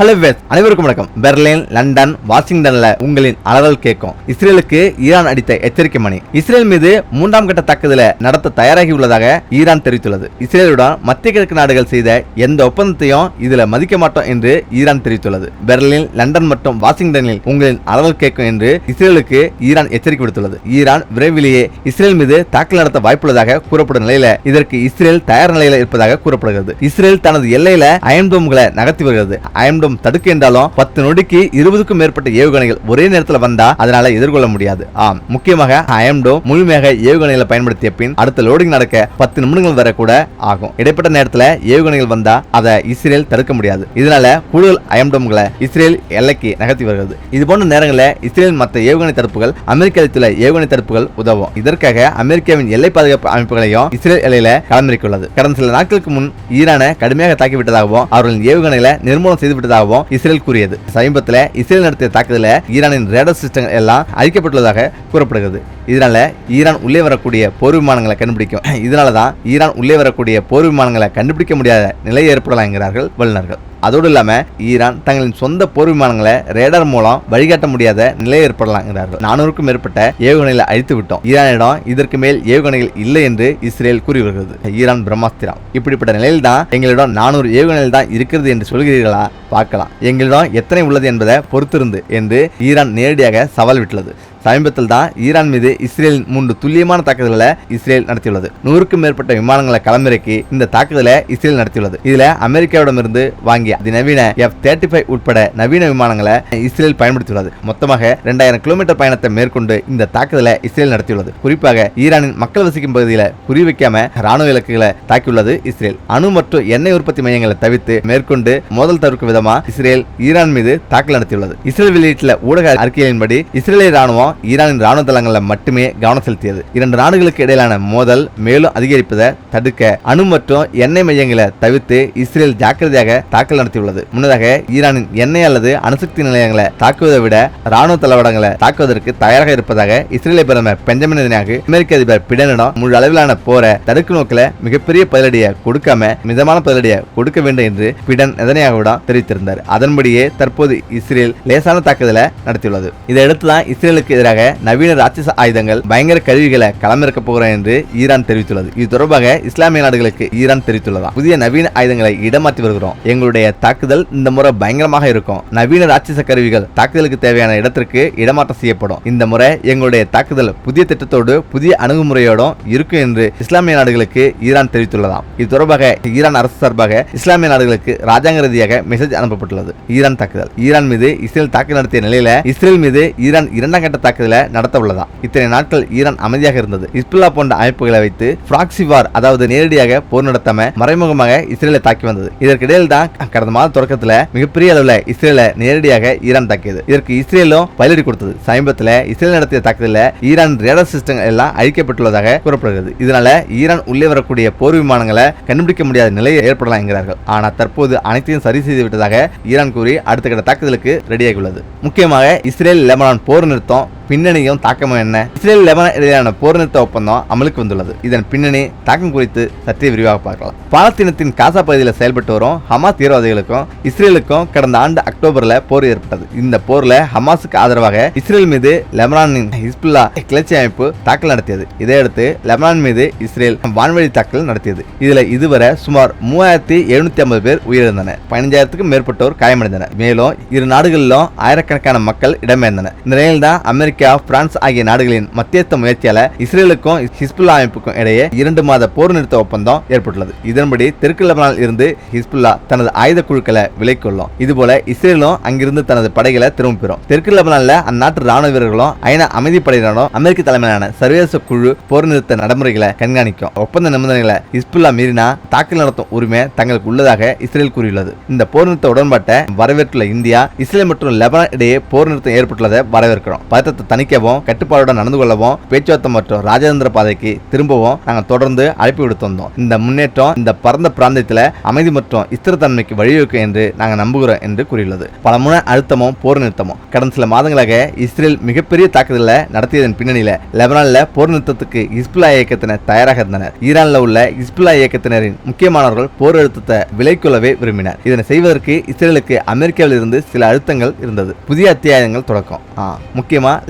Hello ways அனைவருக்கும் வணக்கம். Berlin London வாஷிங்டன்ல உங்களின் அலறல் கேட்கும். இஸ்ரேலுக்கு ஈரான் அடித்த எச்சரிக்கை மணி. இஸ்ரேல் மீது மூன்றாம் கட்ட தாக்குதலை நடத்த தயாராகி உள்ளதாக ஈரான் தெரிவித்துள்ளது. இஸ்ரேலுடன் மத்திய கிழக்கு நாடுகள் செய்த எந்த ஒப்பந்தத்தையும் இதுல மதிக்க மாட்டோம் என்று ஈரான் தெரிவித்துள்ளது. பெர்லின் லண்டன் மற்றும் வாஷிங்டனில் உங்களின் அலறல் கேட்கும் என்று இஸ்ரேலுக்கு ஈரான் எச்சரிக்கை விடுத்துள்ளது. ஈரான் விரைவிலேயே இஸ்ரேல் மீது தாக்கல் நடத்த வாய்ப்புள்ளதாக கூறப்படும் நிலையில இதற்கு இஸ்ரேல் தயார் நிலையில இருப்பதாக கூறப்படுகிறது. இஸ்ரேல் தனது எல்லையில அயன்டோம்களை நகர்த்தி வருகிறது. அயன் டோம் தடுக்க என்றாலும் பத்து நொடிக்கு இருபதுக்கும் மேற்பட்ட ஏவுகணைகள் ஒரே நேரத்தில் வந்தா அதனால எதிர்கொள்ள முடியாது. ஆம் முக்கியமாக அயம்டோ முழுமையாக ஏவுகணைகளை பயன்படுத்திய பின் அடுத்த லோடிங் நடக்க பத்து நிமிடங்கள் வரை கூட ஆகும். இடைப்பட்ட நேரத்தில் ஏவுகணைகள் வந்தா அதை இஸ்ரேல் தடுக்க முடியாது. இதனால கூடுதல் அயம்டோம்களை இஸ்ரேல் எல்லைக்கு நகர்த்தி வருகிறது. இது போன்ற நேரங்களில் இஸ்ரேல் மற்ற ஏவுகணை தடுப்புகள் அமெரிக்க அளித்துள்ள ஏவுகணை தடுப்புகள் உதவும். இதற்காக அமெரிக்காவின் எல்லை பாதுகாப்பு அமைப்புகளையும் இஸ்ரேல் எல்லையில களமிறக்கியுள்ளது. கடந்த சில நாட்களுக்கு முன் ஈரானை கடுமையாக தாக்கிவிட்டதாகவும் அவர்களின் ஏவுகணைகளை நிர்மூலம் செய்துவிட்டதாகவும் இஸ்ரேல் கூறியது. சமீபத்தில் இஸ்ரேல் நடத்திய தாக்குதல ஈரானின் ரேடர் சிஸ்டங்கள் எல்லாம் அழிக்கப்பட்டுள்ளதாக கூறப்படுகிறது. இதனால ஈரான் உள்ளே வரக்கூடிய போர் விமானங்களை கண்டுபிடிக்கும். இதனால தான் ஈரான் உள்ளே வரக்கூடிய போர் விமானங்களை கண்டுபிடிக்க முடியாத நிலை ஏற்படலாம் என்கிறார்கள் வல்லுநர்கள். அதோடு இல்லாமல் ஈரான் தங்களின் சொந்த போர் விமானங்களை ரேடார் மூலம் வழிகாட்ட முடியாத நிலை ஏற்படலாங்கிறார்கள். நானூறுக்கும் மேற்பட்ட ஏவுகணைகளை அழித்து விட்டோம். ஈரானிடம் இதற்கு மேல் ஏவுகணைகள் இல்லை என்று இஸ்ரேல் கூறி வருகிறது. ஈரான் பிரம்மாஸ்திரம். இப்படிப்பட்ட நிலையில் தான் எங்களிடம் நானூறு ஏவுகணைகள் தான் இருக்கிறது என்று சொல்கிறீர்களா? பார்க்கலாம். எங்களிடம் எத்தனை உள்ளது என்பதை பொறுத்திருந்து என்று ஈரான் நேரடியாக சவால் விட்டுள்ளது. சமீபத்தில் தான் ஈரான் மீது இஸ்ரேலின் மூன்று துல்லியமான தாக்குதல்களை இஸ்ரேல் நடத்தியுள்ளது. நூறுக்கும் மேற்பட்ட விமானங்களை களமிறக்கி இந்த தாக்குதலை இஸ்ரேல் நடத்தியுள்ளது. இதுல அமெரிக்காவிடமிருந்து வாங்கிய அதிநவீன எஃப் தேர்ட்டி ஃபைவ் உட்பட நவீன விமானங்களை இஸ்ரேல் பயன்படுத்தியுள்ளது. மொத்தமாக ரெண்டாயிரம் கிலோமீட்டர் பயணத்தை மேற்கொண்டு இந்த தாக்குதலை இஸ்ரேல் நடத்தியுள்ளது. குறிப்பாக ஈரானின் மக்கள் வசிக்கும் பகுதியில் குறிவைக்காம ராணுவ இலக்குகளை தாக்கியுள்ளது இஸ்ரேல். அணு மற்றும் எண்ணெய் உற்பத்தி மையங்களை தவிர்த்து மேற்கொண்டு மோதல் தவிர்க்கும் விதமா இஸ்ரேல் ஈரான் மீது தாக்கல் நடத்தியுள்ளது. இஸ்ரேல் வெளியீட்டில் ஊடக அறிக்கையின்படி இஸ்ரேலிய ராணுவம் ஈரானின் ராணுவ தளங்களில் மட்டுமே கவனம் செலுத்தியது. இரண்டு நாடுகளுக்கு இடையிலான மோதல் மேலும் அதிகரிப்பதை தடுக்க அணு மற்றும் எண்ணெய் மையங்களை தவிர்த்து இஸ்ரேல் ஜாக்கிரதையாக தாக்கல் நடத்தியுள்ளது. முன்னதாக ஈரானின் எண்ணெய் அல்லது அணுசக்தி நிலையங்களை தாக்குவதை விட ராணுவ தளவாடங்களை தாக்குவதற்கு தயாராக இருப்பதாக இஸ்ரேலிய பிரதமர் பெஞ்சமின் நெதன்யாகு அமெரிக்க அதிபர் பிடனிடம் முழு அளவிலான போரை தடுக்கும் நோக்கில மிகப்பெரிய பதிலடியை கொடுக்காம மிதமான பதிலடியை கொடுக்க வேண்டும் என்று பிடன் நெதன்யாகுவிடம் தெரிவித்திருந்தார். அதன்படியே தற்போது இஸ்ரேல் லேசான தாக்குதலை நடத்தியுள்ளது. இதையடுத்து தான் இஸ்ரேலுக்கு எதிராக நவீன ராட்சச ஆயுதங்கள் பயங்கர கருவிகளை களமிறக்க போகிறோம் என்று ஈரான் தெரிவித்துள்ளது. இது தொடர்பாக இஸ்லாமிய நாடுகளுக்கு ஈரான் தெரிவித்துள்ளதா? புதிய நவீன ஆயுதங்களை இடமாற்றி வருகிறோம். எங்களுடைய தாக்குதல் இந்த முறை பயங்கரமாக இருக்கும். நவீன ராட்சச கருவிகள் தாக்குதலுக்கு தேவையான இடத்திற்கு இடமாற்றம் செய்யப்படும். இந்த முறை எங்களுடைய தாக்குதல் புதிய திட்டத்தோடு புதிய அணுகுமுறையோடும் இருக்கும் என்று இஸ்லாமிய நாடுகளுக்கு ஈரான் தெரிவித்துள்ளதாம் இது தொடர்பாக ஈரான் அரசு சார்பாக இஸ்லாமிய நாடுகளுக்கு ராஜாங்க ரீதியாக மெசேஜ் அனுப்பப்பட்டுள்ளது. ஈரான் தாக்குதல். ஈரான் மீது இஸ்ரேல் தாக்குதல் நடத்திய நிலையில இஸ்ரேல் மீது ஈரான் இரண்டாம் கட்ட தாக்குதலை நடத்த உள்ளதா இத்தனை நாட்கள் ஈரான் அமைதியாக இருந்தது. இஸ்புல்லா போன்ற அமைப்புகளை வைத்து பிராக்சி வார் அதாவது நேரடியாக போர் நடத்தாம மறைமுகமாக இஸ்ரேலை தாக்கி வந்தது. இதற்கிடையில் தான் கடந்த மாத தொடக்கத்தில் மிகப்பெரிய அளவில் இஸ்ரேலை நேரடியாக ஈரான் தாக்கியது. இதற்கு இஸ்ரேலும் பதிலடி கொடுத்தது. சமீபத்தில் இஸ்ரேல் நடத்திய தாக்குதலில் ஈரான் ரேடர் சிஸ்டம் எல்லாம் அழிக்கப்பட்டுள்ளதாக கூறப்படுகிறது. இதனால ஈரான் உள்ளே வரக்கூடிய போர் விமானங்களை கண்டுபிடிக்க முடியாத நிலை ஏற்படலாம் என்கிறார்கள். ஆனால் தற்போது அனைத்தையும் சரி செய்து விட்டதாக ஈரான் கூறி அடுத்த கட்ட தாக்குதலுக்கு ரெடியாகியுள்ளது முக்கியமாக இஸ்ரேல் லெபனான் போர் நிறுத்தம் பின்னணியும் தாக்கமும் என்ன? இஸ்ரேல் லெபனான் இடையிலான போர் நிறுத்த ஒப்பந்தம் அமலுக்கு வந்துள்ளது. இதன் பின்னணி தாக்கம் குறித்து சற்றே விரிவாக பார்க்கலாம். பாலஸ்தீனத்தின் காசா பகுதியில் செயல்பட்டு வரும் ஹமாஸ் தீவிரவாதிகளுக்கும் இஸ்ரேலுக்கும் கடந்த ஆண்டு அக்டோபரில் போர் ஏற்பட்டது. இந்த போரில் ஹமாஸுக்கு ஆதரவாக இஸ்ரேல் மீது லெபனானின் ஹிஸ்புல்லா கிளர்ச்சி அமைப்பு தாக்கல் நடத்தியது. இதையடுத்து லெபனான் மீது இஸ்ரேல் வான்வழி தாக்கல் நடத்தியது. இதில் இதுவரை சுமார் மூவாயிரத்தி எழுநூத்தி ஐம்பது பேர் உயிரிழந்தனர். பதினஞ்சாயிரத்துக்கும் மேற்பட்டோர் காயமடைந்தனர். மேலும் இரு நாடுகளிலும் ஆயிரக்கணக்கான மக்கள் இடம்பெயர்ந்தனர். இந்த நிலையில் தான் அமெரிக்கா பிரான்ஸ் ஆகிய நாடுகளின் மத்தியஸ்த முயற்சியால இஸ்ரேலுக்கும் ஹிஸ்புல்லா அமைப்புக்கும் இடையே இரண்டு மாத போர் நிறுத்த ஒப்பந்தம் ஏற்பட்டுள்ளது. இதன்படி தெற்கு லெபனானில் இருந்து ஹிஸ்புல்லா தனது ஆயுத குழுக்களை விலைக்கொள்ளும் இதுபோல இஸ்ரேலும் அங்கிருந்து தனது படைகளை திரும்ப பெறும். தெற்கு லெபனான்ல அந்நாட்டு ராணுவ வீரர்களும் ஐநா அமைதி படையினரும் அமெரிக்க தலைமையிலான சர்வதேச குழு போர் நிறுத்த நடைமுறைகளை கண்காணிக்கும். ஒப்பந்த நிபந்தனைகளை ஹிஸ்புல்லா மீறினா தாக்கல் நடத்தும் உரிமை தங்களுக்கு உள்ளதாக இஸ்ரேல் கூறியுள்ளது. இந்த போர் நிறுத்த உடன்பாட்டை வரவேற்றுள்ள இந்தியா இஸ்ரேல் மற்றும் லெபனான் இடையே போர் நிறுத்தம் ஏற்பட்டுள்ளதை வரவேற்கிறோம். பதற்றத்தை தணிக்கவும் கட்டுப்பாடுடன் நடந்து கொள்ளவும் பேச்சுவார்த்தை மற்றும் ராஜதந்திர பாதைக்கு திரும்பவும் நாங்கள் தொடர்ந்து அழைப்பு விடுத்து வந்தோம். இந்த முன்னேற்றம் இந்த பரந்த பிராந்தியத்தில் அமைதி மற்றும் ஸ்திரத்தன்மைக்கு வழிவகுக்கும் என்று நாங்கள் நம்புகிறோம் என்று கூறியுள்ளது. பல முனை அழுத்தமும் போர் நிறுத்தமும் கடந்த சில மாதங்களாக இஸ்ரேல் மிகப்பெரிய தாக்குதலை நடத்தியதன் பின்னணியில் லெபனானில் போர் நிறுத்தத்துக்கு இஸ்புல்லா இயக்கத்தினர் தயாராக இருந்தனர். ஈரானில் உள்ள இஸ்புல்லா இயக்கத்தினரின் முக்கியமானவர்கள் போர் அழுத்தத்தை விலைக்கொள்ளவே விரும்பினர். இதனை செய்வதற்கு இஸ்ரேலுக்கு அமெரிக்காவில் இருந்து சில அழுத்தங்கள் இருந்தது. புதிய அத்தியாயங்கள் தொடக்கம். ஆ,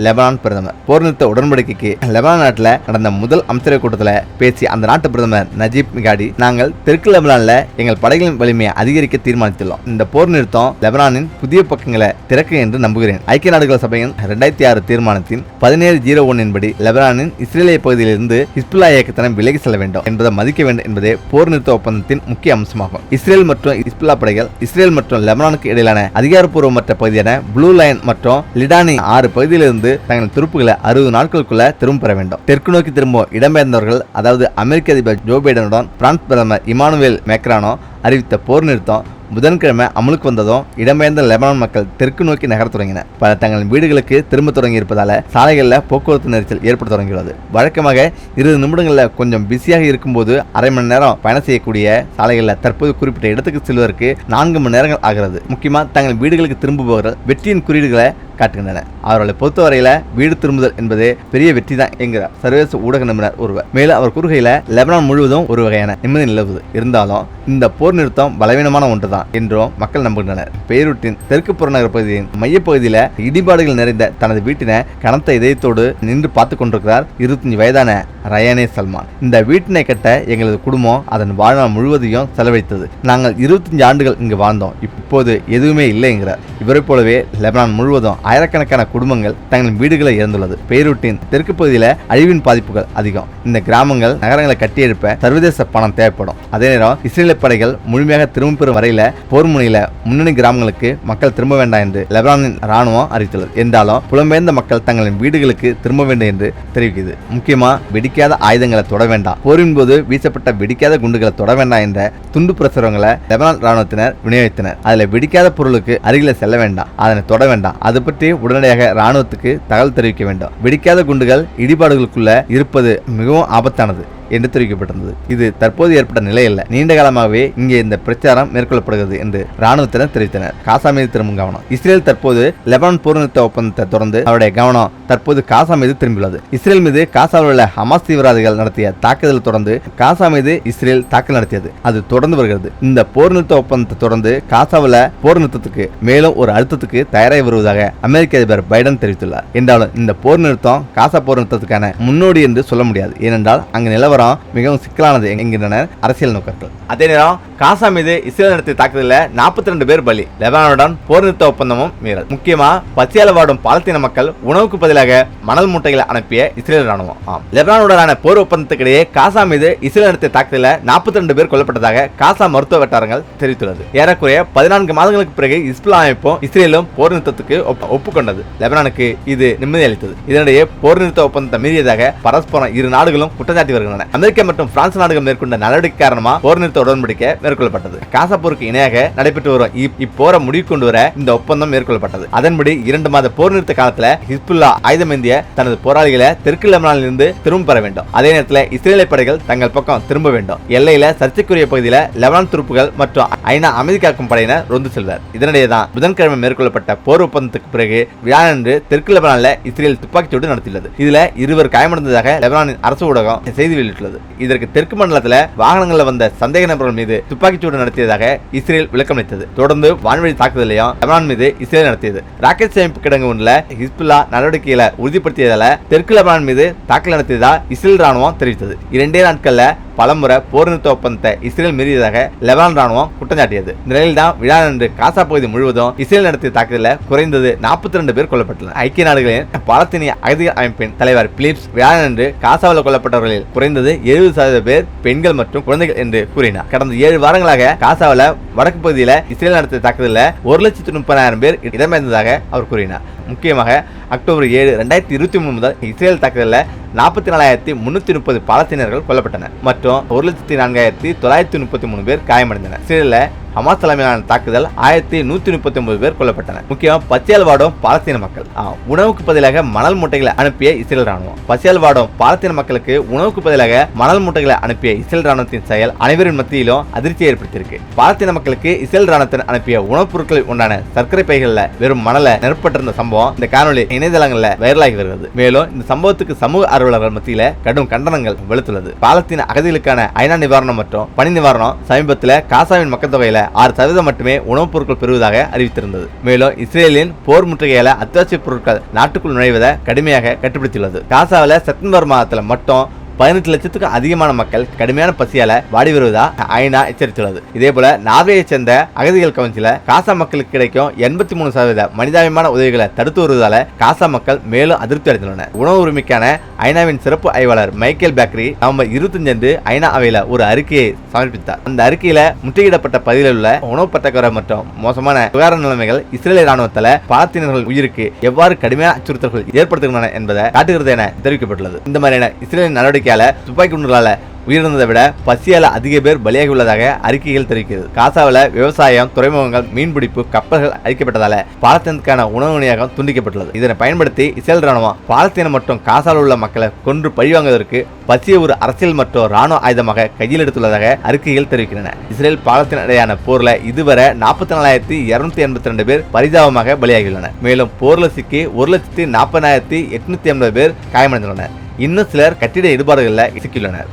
லெபனான் பிரதமர். போர் நிறுத்த உடன்படிக்கைக்கு லெபனான் நாட்டில் நடந்த முதல் அமைச்சரவை கூட்டத்தில் பேசிய அந்த நாட்டு பிரதமர் நஜீப் மிகாடி நாங்கள் தெற்கு லெபனானில் எங்கள் படைகளின் வலிமையை அதிகரிக்க தீர்மானித்துள்ளோம். இந்த போர் நிறுத்தம் லெபனானின் புதிய பக்கங்களை திறக்கும் என்று நம்புகிறேன். ஐக்கிய நாடுகள் சபையின் ரெண்டாயிரத்தி ஆறு தீர்மானத்தின் பதினேழு ஜீரோ ஒன்னின் படி லெபனானின் இஸ்ரேலிய பகுதியிலிருந்து ஹிஸ்புல்லா இயக்கத்தினர் விலகி செல்ல வேண்டும் என்பதை மதிக்க வேண்டும் என்பதே போர் நிறுத்த ஒப்பந்தத்தின் முக்கிய அம்சமாகும். இஸ்ரேல் மற்றும் ஹிஸ்புல்லா படைகள் இஸ்ரேல் மற்றும் லெபனானுக்கு இடையிலான அதிகாரப்பூர்வமற்ற பகுதியான ப்ளூ லைன் மற்றும் லிடானி ஆறு பகுதியிலிருந்து தங்கள் துருப்புகளை அறுபது நாட்களுக்குள்ள திரும்ப பெற வேண்டும். தெற்கு நோக்கி திரும்ப இடம்பெயர்ந்தவர்கள் அதாவது அமெரிக்க அதிபர் ஜோ பைடனுடன் பிரான்ஸ் பிரதமர் இமானுவேல் மேக்ரானோ அறிவித்த போர் நிறுத்தம் புதன்கிழமை அமலுக்கு வந்ததும் இடம்பெயர்ந்த லெபனான் மக்கள் தெற்கு நோக்கி நகரத் தொடங்கினர். பல தங்கள் வீடுகளுக்கு திரும்ப தொடங்கி இருப்பதால சாலைகளில் போக்குவரத்து நெரிசல் ஏற்பட தொடங்கியுள்ளது. வழக்கமாக இருபது நிமிடங்களில் கொஞ்சம் பிஸியாக இருக்கும்போது அரை மணி நேரம் பயணம் செய்யக்கூடிய சாலைகளில் தற்போது குறிப்பிட்ட இடத்துக்கு செல்வதற்கு நான்கு மணி நேரங்கள் ஆகிறது. முக்கியமாக தங்கள் வீடுகளுக்கு திரும்புபவர்கள் வெற்றியின் குறியீடுகளை காட்டுகின்றன. அவர்களை பொறுத்தவரையில வீடு திரும்புதல் என்பது பெரிய வெற்றி தான் என்கிறார் சர்வதேச ஊடக நிபுணர் ஒருவர். மேலும் அவர் கூறுகையில் லெபனான் முழுவதும் ஒரு வகையான நிம்மதி நிலவுது. இருந்தாலும் இந்த போர் நிறுத்தம் பலவீனமான ஒன்றுதான் என்றும் மக்கள் நம்புகின்றனர். பெய்ரூட்டின் தெற்கு புறநகர் பகுதியின் மையப்பகுதியில் இடிபாடுகள் நிறைந்த தனது வீட்டினை கனத்த இதயத்தோடு நின்று பார்த்து கொண்டிருக்கிறார் இருபத்தஞ்சு வயதான ரயானே சல்மான். இந்த வீட்டினை கட்ட எங்களது குடும்பம் அதன் வாழ்நாள் முழுவதையும் செலவழித்தது. நாங்கள் இருபத்தஞ்சு ஆண்டுகள் இங்கு வாழ்ந்தோம். இப்போது எதுவுமே இல்லைங்கிறார் இவரைப் போலவே லெபனான் முழுவதும் ஆயிரக்கணக்கான குடும்பங்கள் தங்களின் வீடுகளை இழந்துள்ளது. பெய்ரூட்டின் தெற்கு பகுதியில் அழிவின் பாதிப்புகள் அதிகம். இந்த கிராமங்கள் நகரங்களை கட்டியெழுப்ப சர்வதேச பணம் தேவைப்படும். அதே நேரம் இஸ்ரேலிய படைகள் முழுமையாக திரும்ப பெறும் வரையில போர் முனையில முன்னணி கிராமங்களுக்கு மக்கள் திரும்ப வேண்டாம் என்று லெபனானின் ராணுவம் அறிவித்துள்ளது. என்றாலும் புலம்பெயர்ந்த மக்கள் தங்களின் வீடுகளுக்கு திரும்ப வேண்டும் என்று தெரிவிக்கிறது முக்கியமா வெடிக்காத ஆயுதங்களை தொட வேண்டாம். போரின் போது வீசப்பட்ட வெடிக்காத குண்டுகளை தொட வேண்டாம் என்ற துண்டு பிரசுரங்களை லெபனான் ராணுவத்தினர் விநியோகித்தனர். அதுல வெடிக்காத பொருளுக்கு அருகில செல்ல வேண்டாம். அதனை தொட வேண்டாம். அது பற்றி உடனடியாக ராணுவத்துக்கு தகவல் தெரிவிக்க வேண்டும். வெடிக்காத குண்டுகள் இடிபாடுகளுக்குள்ள இருப்பது மிகவும் ஆபத்தானது. என்று தெரிவிக்கப்பட்டிருந்தது இது தற்போது ஏற்பட்ட நிலை அல்ல நீண்ட காலமாகவே இங்கே இந்த பிரச்சாரம் மேற்கொள்ளப்படுகிறது என்று ராணுவத்தினர் தெரிவித்தனர். காசா மீது திரும்பும் கவனம். இஸ்ரேல் தற்போது லெபனான் போர் நிறுத்த ஒப்பந்தத்தை தொடர்ந்து அவருடைய கவனம் தற்போது காசா மீது திரும்பியுள்ளது. இஸ்ரேல் மீது காசாவில் உள்ள ஹமாஸ் தீவிரவாதிகள் நடத்திய தாக்குதலை தொடர்ந்து காசா மீது இஸ்ரேல் தாக்கல் நடத்தியது. அது தொடர்ந்து வருகிறது. இந்த போர் நிறுத்த ஒப்பந்தத்தை தொடர்ந்து காசாவில் போர் நிறுத்தத்துக்கு மேலும் ஒரு அழுத்தத்துக்கு தயாராகி வருவதாக அமெரிக்க அதிபர் பைடன் தெரிவித்துள்ளார். என்றாலும் இந்த போர் நிறுத்தம் காசா போர் நிறுத்தத்துக்கான முன்னோடி என்று சொல்ல முடியாது. ஏனென்றால் அங்கு நிலவரம் மிகவும் சிக்கலானது என்கின்றனர் அரசியல் நோக்கர்கள். அதே நேரம் காசா மீது இஸ்ரேல் நடத்திய தாக்குதலில் நாற்பத்தி ரெண்டு பேர் பலி. லெபனானுடன் போர் நிறுத்த ஒப்பந்தமும் மீறல். முக்கியமா பசியால வாடும் பாலஸ்தீன மக்கள் உணவுக்கு பதிலாக மணல் மூட்டைகளை அனுப்பிய இஸ்ரேல் ராணுவம். ஆம். லெபனானுடனான போர் ஒப்பந்தத்துக்கிடையே காசா மீது இஸ்ரேல் நடத்திய தாக்குதலில் நாற்பத்தி ரெண்டு பேர் கொல்லப்பட்டதாக காசா மருத்துவ வட்டாரங்கள் தெரிவித்துள்ளது. ஏறக்குறைய பதினான்கு மாதங்களுக்கு பிறகு இஸ்புல்லா அமைப்பும் இஸ்ரேலும் போர் நிறுத்தத்துக்கு ஒப்ப- ஒப்புக்கொண்டது. லெபனானுக்கு இது நிம்மதி அளித்தது இதனிடையே போர் நிறுத்த ஒப்பந்தத்தை மீறியதாக பரஸ்பரம் இரு நாடுகளும் குற்றச்சாட்டி வருகின்றன. அமெரிக்கா மற்றும் பிரான்ஸ் நாடுகள் மேற்கொண்ட நடவடிக்கை காரணமா போர் நிறுத்த உடன்படிக்கை மேற்கொள்ளப்பட்டது. காசா போருக்கு இணையாக நடைபெற்று வரும் இப்போரை முடிவு கொண்டு வர இந்த ஒப்பந்தம் மேற்கொள்ளப்பட்டது. அதன்படி இரண்டு மாத போர் நிறுத்த காலத்துல ஹிஸ்புல்லா ஆயுதமேந்திய தனது போராளிகளை தெற்கு லெபனானில் இருந்து திரும்ப பெற வேண்டும். அதே நேரத்தில் இஸ்ரேலிய படைகள் தங்கள் பக்கம் திரும்ப வேண்டும். எல்லையில சர்ச்சைக்குரிய பகுதியில் லெபனான் துருப்புகள் மற்றும் ஐநா அமைதி காக்கும் படையினர் ரோந்து செல்வர். இதனிடையே தான் புதன்கிழமை மேற்கொள்ளப்பட்ட போர் ஒப்பந்தத்துக்கு பிறகு வியாழன்று தெற்கு லெபனான்ல இஸ்ரேல் துப்பாக்கிச்சூடு நடத்தியுள்ளது. இதுல இருவர் காயமடைந்ததாக லெபனானின் அரசு ஊடகம் செய்தி வெளியிட்டுள்ளது. இதற்கு தெற்கு மண்டலத்தில் வாகனங்களில் வந்த சந்தேக நபர்கள் மீது துப்பாக்கிச்சூடு நடத்தியதாக இஸ்ரேல் விளக்கம் அளித்தது. தொடர்ந்து வான்வழி தாக்குதலையும் லெபனான் மீது இஸ்ரேல் நடத்தியது. ராக்கெட் சேமிப்பு கிடங்கு ஒன்றில் ஹிஸ்புல்லா நடவடிக்கைகளை உறுதிப்படுத்தியதால தெற்கு லெபனான் மீது தாக்கல் நடத்தியதா இஸ்ரேல் ராணுவம் தெரிவித்தது. இரண்டே நாட்களில் பலமுறை போர் நிறுத்த ஒப்பந்தத்தை இஸ்ரேல் மீறியதாக லெபனான் ராணுவம் குற்றம் சாட்டியது இந்த நிலையில் தான் விழானன்று காசா பகுதி முழுவதும் இஸ்ரேல் நடத்திய தாக்குதலில் குறைந்தது நாற்பத்தி ரெண்டு பேர் கொல்லப்பட்டனர் ஐக்கிய நாடுகளின் பாலஸ்தீனிய அகதி அமைப்பின் தலைவர் பிலிப்ஸ் விழானன்று காசாவில் கொல்லப்பட்டவர்களில் குறைந்தது எழுபது சதவீத பேர் பெண்கள் மற்றும் குழந்தைகள் என்று கூறினார். கடந்த ஏழு வாரங்களாக காசாவில் வடக்கு பகுதியில் இஸ்ரேல் நடத்திய தாக்குதலில் ஒரு லட்சத்து முப்பதாயிரம் பேர் இடம்பெயர்ந்ததாக அவர் கூறினார். முக்கியமாக அக்டோபர் ஏழு ரெண்டாயிரத்தி இருபத்தி மூணு முதல் இஸ்ரேல் தாக்குதலில் நாற்பத்தி நாலாயிரத்தி முன்னூத்தி முப்பது பாலஸ்தீனர்கள் கொல்லப்பட்டனர் மற்றும் ஒரு லட்சத்தி நான்காயிரத்தி தொள்ளாயிரத்தி முப்பத்தி மூணு பேர் காயமடைந்தனர். இஸ்ரேலில் ஹமாஸ் தலைமையிலான தாக்குதல் ஆயிரத்தி நூத்தி முப்பத்தி ஒன்பது பேர் கொல்லப்பட்டனர். முக்கியம் பச்சியால் வாடும் பாலஸ்தீன மக்கள். ஆ, உணவுக்கு பதிலாக மணல் மூட்டைகளை அனுப்பிய இஸ்ரேல் ராணுவம். பசியால் வாடும் பாலஸ்தீன மக்களுக்கு உணவுக்கு பதிலாக மணல் மூட்டைகளை அனுப்பிய இஸ்ரேல் ராணுவத்தின் செயல் அனைவரின் மத்தியிலும் அதிர்ச்சியை ஏற்படுத்தியிருக்கு. பாலஸ்தீன மக்களுக்கு இஸ்ரேல் ராணுவத்தின் அனுப்பிய உணவுப் பொருட்களில் உண்டான சர்க்கரை பைகளில் வெறும் மணலை நிரப்பப்பட்டிருந்த சம்பவம் இந்த காணொலி இணையதளங்களில் வைரலாகி வருகிறது. மேலும் இந்த சம்பவத்துக்கு சமூக ஆர்வலர்கள் மத்தியில் கடும் கண்டனங்கள் வெளுத்துள்ளது. பாலஸ்தீன அகதிகளுக்கான ஐநா நிவாரணம் மற்றும் பணி நிவாரணம் சமீபத்தில் காசாவின் மக்கள் தொகையில ஆறு சதவீதம் மட்டுமே உணவுப் பொருட்கள் பெறுவதாக அறிவித்திருந்தது. மேலும் இஸ்ரேலின் போர் முற்றுகையால அத்தியாவசிய பொருட்கள் நாட்டுக்குள் நுழைவதை கடுமையாக கட்டுப்படுத்தியுள்ளது. காசாவில் செப்டம்பர் மாதத்தில் மட்டும் பதினெட்டு லட்சத்துக்கும் அதிகமான மக்கள் கடுமையான பசியால வாடி வருவதா ஐநா எச்சரித்துள்ளது. இதே போல நார்வேயைச் சேர்ந்த அகதிகள் கவுன்சில காசா மக்களுக்கு கிடைக்கும் எண்பத்தி மூணு சதவீத மனிதாபிமான உதவிகளை தடுத்து வருவதால காசா மக்கள் மேலும் அதிருப்தி அடைந்துள்ளனர். உணவு உரிமைக்கான ஐநாவின் சிறப்பு ஆய்வாளர் மைக்கேல் பேக்கரி நவம்பர் இருபத்தஞ்சு அன்று ஐநா அவையில ஒரு அறிக்கையை சமர்ப்பித்தார். அந்த அறிக்கையில முற்றுகையிடப்பட்ட பகுதியில் உள்ள உணவு பற்றாக்குறை மற்றும் மோசமான சுகாதார நிலைமைகள் இஸ்ரேலிய ராணுவத்தால பாலஸ்தீனர்கள் உயிருக்கு எவ்வாறு கடுமையான அச்சுறுத்தல்கள் ஏற்படுத்துகின்றன என்பதை காட்டுகிறது என தெரிவிக்கப்பட்டுள்ளது. இந்த மாதிரியான இஸ்ரேலின் நடவடிக்கை நடவடிக்கையால துப்பாக்கி குண்டுகளால் உயிரிழந்ததை விட பசியால அதிக பேர் பலியாகி உள்ளதாக அறிக்கைகள் தெரிவிக்கிறது. காசாவில் விவசாயம் துறைமுகங்கள் மீன்பிடிப்பு கப்பல்கள் அழிக்கப்பட்டதால பாலஸ்தீனத்துக்கான உணவு விநியோகம் துண்டிக்கப்பட்டுள்ளது. இதனை பயன்படுத்தி இஸ்ரேல் ராணுவம் பாலஸ்தீனம் மற்றும் காசாவில் உள்ள மக்களை கொன்று பழிவாங்குவதற்கு பசிய ஒரு அரசியல் மற்றும் ராணுவ ஆயுதமாக கையில் எடுத்துள்ளதாக அறிக்கைகள் தெரிவிக்கின்றன. இஸ்ரேல் பாலஸ்தீன இடையான போர்ல இதுவரை நாற்பத்தி நாலாயிரத்தி இருநூத்தி எண்பத்தி ரெண்டு பேர் பரிதாபமாக பலியாகியுள்ளனர். மேலும் போர்ல சிக்கி ஒரு லட்சத்தி நாற்பதாயிரத்தி எட்நூத்தி எண்பது பேர் காயமடைந்துள்ளனர். இன்னும் சிலர் கட்டிட இடுபாடுகளில் சிக்கியுள்ளனர்